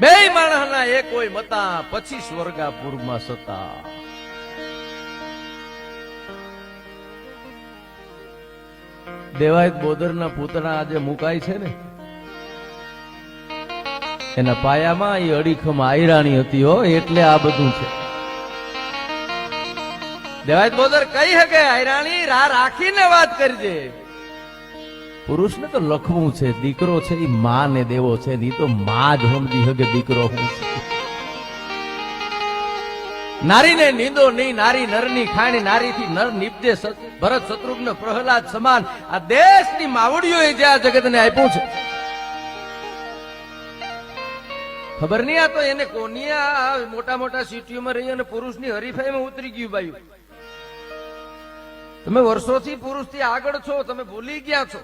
બે માણસના એક હોય મતા, પછી સ્વર્ગાપુરમાં સતા. દેવાયત બોદરના પૂતળા આજે મુકાય છે ને? એના પાયામાં એ અડીખમ આયરાણી હતી હો, એટલે આ બધું છે. દેવાયત બોદર કઈ હકે, આયરાણી રા રાખીને વાત કરજે. પુરુષને તો લખવું છે, દીકરો છે એ માં ને દેવો છે ની તો માં જ સમજી શકે દીકરો હું નારીને નીંદો નહીં, નારી નરની ખાણી, નારીથી નર નિપજે ભરત શત્રુઘ્ન પ્રહલાદ સમાન. આ દેશની માવડીઓએ જે આ જગતને આપ્યું છે. ખબર નહીં આ તો એને કોની મોટા મોટા સિટીઓમાં રહી અને પુરુષની હરીફાઈમાં ઉતરી ગયું ભાઈ. તમે વર્ષોથી પુરુષથી આગળ છો, તમે ભૂલી ગયા છો.